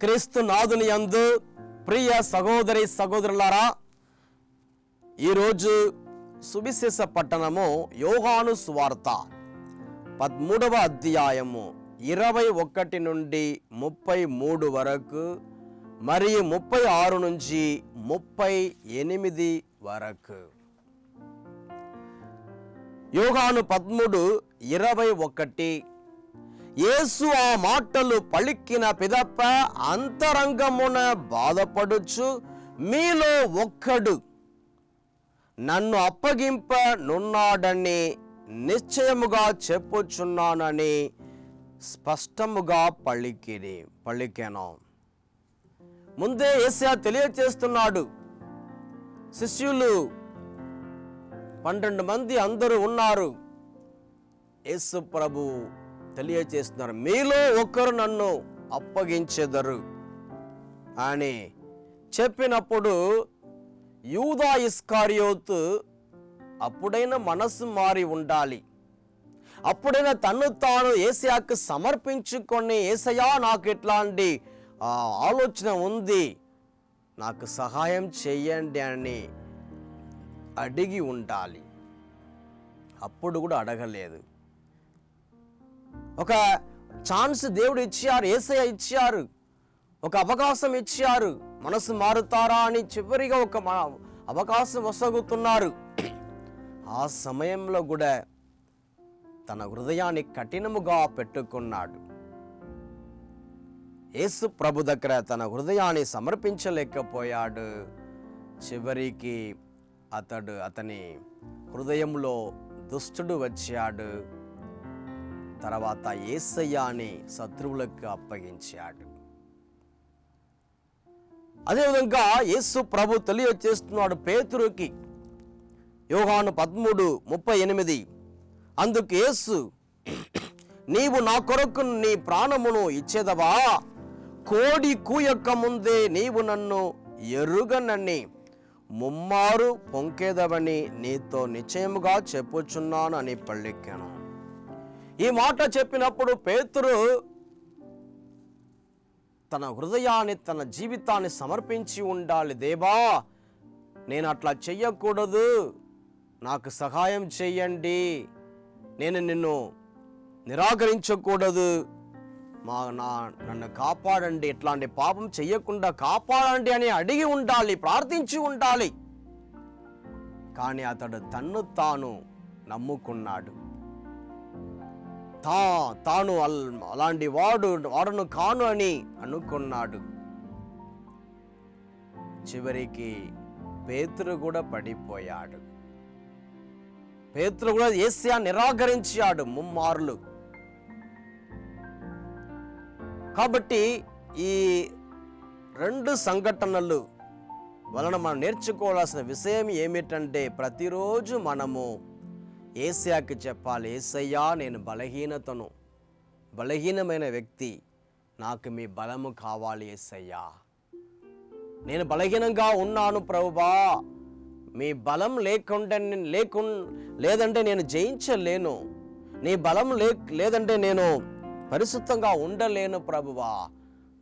క్రీస్తు నాదుని యందు ప్రియ సహోదరి సహోదరులారా ఈరోజు సువిశేష పట్టణము యోగాను స్వార్త పదమూడవ అధ్యాయము ఇరవై ఒకటి నుండి ముప్పై మూడు వరకు మరియు ముప్పై ఆరు నుంచి ముప్పై ఎనిమిది వరకు. యోగాను పదమూడు ఇరవై ఒకటి యేసు ఆ మాటలు పలికిన పిదప్ప అంతరంగమున బాధపడుచు మీలో ఒక్కడు నన్ను అప్పగింప నున్నాడని నిశ్చయముగా చెప్పుచున్నానని స్పష్టముగా పలికిని పలికెను. ముందే ఏసా తెలియచేస్తున్నాడు శిష్యులు పన్నెండు మంది అందరూ ఉన్నారు. యేసు ప్రభు తెలియచేస్తున్నారు మీలో ఒకరు నన్ను అప్పగించెదరు. అని చెప్పినప్పుడు యూదా ఇస్కారియోతు అప్పుడైనా మనసు మారి ఉండాలి. అప్పుడైనా తను తాను ఏసయాకు సమర్పించుకొని ఏసయా నాకు ఇట్లాంటి ఆ, ఆలోచన ఉంది. నాకు సహాయం చేయండి అని అడిగి ఉండాలి. అప్పుడు కూడా అడగలేదు. ఒక ఛాన్స్ దేవుడు ఇచ్చారు ఏసయ ఇచ్చారు ఒక అవకాశం ఇచ్చారు. మనసు మారుతారా అని చివరిగా ఒక అవకాశం వసగుతున్నారు. ఆ సమయంలో కూడా తన హృదయాన్ని కఠినముగా పెట్టుకున్నాడు. యేసు ప్రభు దగ్గర తన హృదయాన్ని సమర్పించలేకపోయాడు. చివరికి అతడు అతని హృదయంలో దుష్టుడు వచ్చాడు. తర్వాత ఏసయ్యాని శత్రువులకు అప్పగించాడు. అదేవిధంగా యేసు ప్రభు తెలియచేస్తున్నాడు పేతురుకి. యోహాను పదమూడు ముప్పై ఎనిమిది. అందుకు యేసు నీవు నా కొరకు నీ ప్రాణమును ఇచ్చేదవా? కోడి కూయక్క ముందే నీవు నన్ను ఎరుగనని ముమ్మారు పొంకేదవని నీతో నిశ్చయముగా చెప్పుచున్నాను అని పళ్ళెక్కాను ఈ మాట చెప్పినప్పుడు పేతురు తన హృదయాన్ని తన జీవితాన్ని సమర్పించి ఉండాలి. దేవా నేను అట్లా చెయ్యకూడదు. నాకు సహాయం చెయ్యండి నేను నిన్ను నిరాకరించకూడదు. మా నా నన్ను కాపాడండి. ఇట్లాంటి పాపం చెయ్యకుండా కాపాడండి అని అడిగి ఉండాలి ప్రార్థించి ఉండాలి. కానీ అతడు తన్ను తాను నమ్ముకున్నాడు. తా తాను అల్- అలాంటి వాడు వాడును కాను అని అనుకున్నాడు. చివరికి పేతురు కూడా పడిపోయాడు. పేతురు కూడా ఏసియా నిరాకరించాడు ముమ్మార్లు. కాబట్టి ఈ రెండు సంఘటనలు వలన మనం నేర్చుకోవాల్సిన విషయం ఏమిటంటే ప్రతిరోజు మనము ఏసయాకి చెప్పాలి ఏసయ్యా నేను బలహీనతను బలహీనమైన వ్యక్తి నాకు మీ బలము కావాలి ఏసయ్యా. నేను బలహీనంగా ఉన్నాను ప్రభుబా మీ బలం లేకుండా లేకు లేదంటే నేను జయించలేను. నీ బలం లే లేదంటే నేను పరిశుద్ధంగా ఉండలేను ప్రభువా.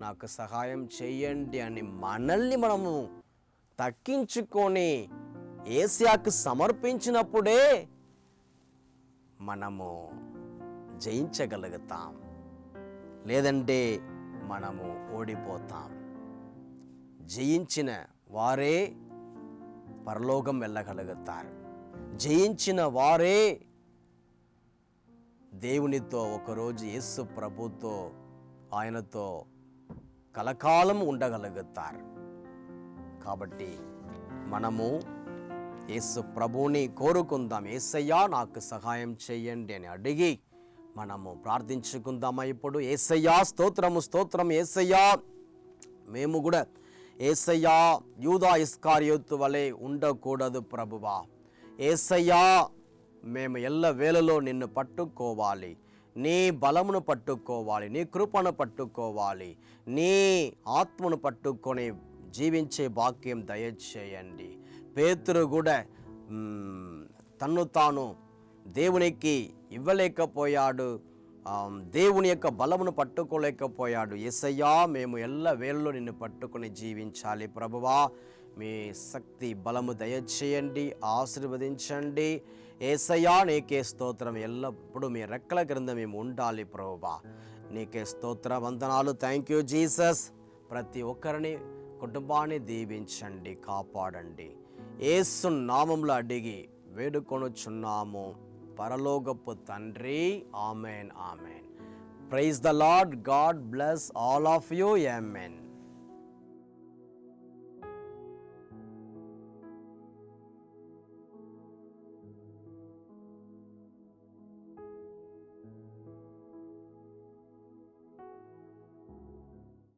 నాకు సహాయం చేయండి అని మనల్ని మనము తక్కించుకొని ఏసియాకు సమర్పించినప్పుడే మనము జయించగలుగుతాం. లేదంటే మనము ఓడిపోతాం. జయించిన వారే పరలోకం వెళ్ళగలుగుతారు. జయించిన వారే దేవునితో ఒకరోజు యేసు ప్రభుతో ఆయనతో కలకాలం ఉండగలుగుతారు. కాబట్టి మనము యేసు ప్రభువుని కోరుకుందాం. ఏసయ్యా నాకు సహాయం చేయండి అని అడిగి మనము ప్రార్థించుకుందామా ఇప్పుడు? ఏసయ్యా స్తోత్రము స్తోత్రం ఏసయ్యా. మేము కూడా ఏసయ్యా యూదా ఇస్కార్యోతు వలె ఉండకూడదు ప్రభువా. ఏసయ్యా మేము ఎల్ల వేళలో నిన్ను పట్టుకోవాలి. నీ బలమును పట్టుకోవాలి నీ కృపను పట్టుకోవాలి. నీ ఆత్మను పట్టుకొని జీవించే భాగ్యం దయచేయండి. పేతురు కూడా తన్ను తాను దేవునికి ఇవ్వలేకపోయాడు. దేవుని యొక్క బలమును పట్టుకోలేకపోయాడు. ఎస్సయ్యా మేము ఎల్ల వేళ్ళు నిన్ను పట్టుకుని జీవించాలి ప్రభువా. మీ శక్తి బలము దయచేయండి ఆశీర్వదించండి. ఏసయ్యా నీకే స్తోత్రం. ఎల్లప్పుడూ మీ రెక్కల క్రింద మేము ఉండాలి ప్రభువా. నీకే స్తోత్ర వందనాలు. థ్యాంక్ యూ జీసస్ ప్రతి ఒక్కరిని కుటుంబాన్ని దీవించండి కాపాడండి. ఏసు నామంలో అడిగి వేడుకొనుచున్నాము. పరలోకపు తండ్రి amen amen. Praise the lord God bless all of you amen